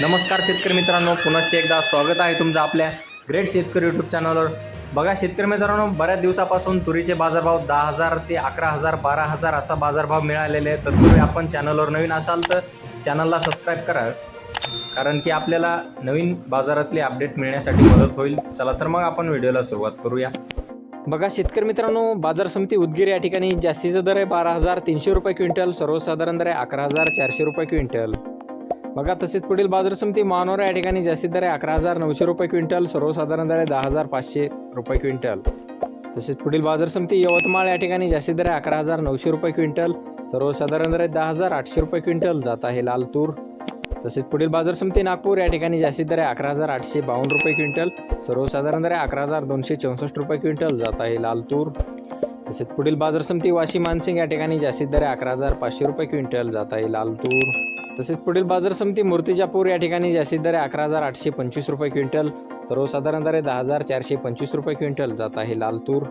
नमस्कार शेतकरी मित्रांनो पुनश्च एकदा स्वागत आहे तुमचं आपल्या ग्रेट शेतकरी यूट्यूब चॅनलवर बघा शेतकरी मित्रांनो बऱ्याच दिवसापासून तुरीचे बाजारभाव दहा हजार ते अकरा हजार बारा हजार असा बाजारभाव मिळालेले आहे तत्पूर्वी आपण चॅनलवर नवीन असाल तर चॅनलला सबस्क्राईब करा. कारण की आपल्याला नवीन बाजारातले अपडेट मिळण्यासाठी मदत होईल. चला तर मग आपण व्हिडिओला सुरुवात करूया. बघा शेतकरी मित्रांनो बाजार समिती उदगीर या ठिकाणी जास्तीचा दर आहे बारा हजार तीनशे रुपये क्विंटल सर्वसाधारण दर आहे अकरा हजार चारशे रुपये क्विंटल. बघा तसेच पुढील बाजार समिती मानोरा या ठिकाणी जास्तीत दर आहे अकरा हजार नऊशे रुपये क्विंटल सर्वसाधारण दर आहे दहा हजार पाचशे रुपये क्विंटल. तसेच पुढील बाजार समिती यवतमाळ या ठिकाणी जास्तीत दर आहे अकरा हजार नऊशे रुपये क्विंटल सर्वसाधारण दर आहे दहा हजार आठशे रुपये क्विंटल. जात आहे लाल तूर. तसेच पुढील बाजार समिती नागपूर या ठिकाणी जास्तीत दर आहे अकरा हजार आठशे बावन्न रुपये क्विंटल सर्वसाधारण दर आहे अकरा हजार दोनशे चौसष्ट रुपये क्विंटल. जात आहे लाल तूर. तसेच पुढील बाजार समिती वाशी मानसिंग या ठिकाणी जास्तीत दर आहे अकरा हजार पाचशे रुपये क्विंटल. जात आहे लाल तूर. तसेच पुढील बाजार समिती मूर्तिजापूर या ठिकाणी जास्तीत दर अकरा हजार आठशे पंचवीस रुपये क्विंटल सर्वसाधारण दरे दहा हजार चारशे पंचवीस रुपये क्विंटल जात आहे लाल तूर.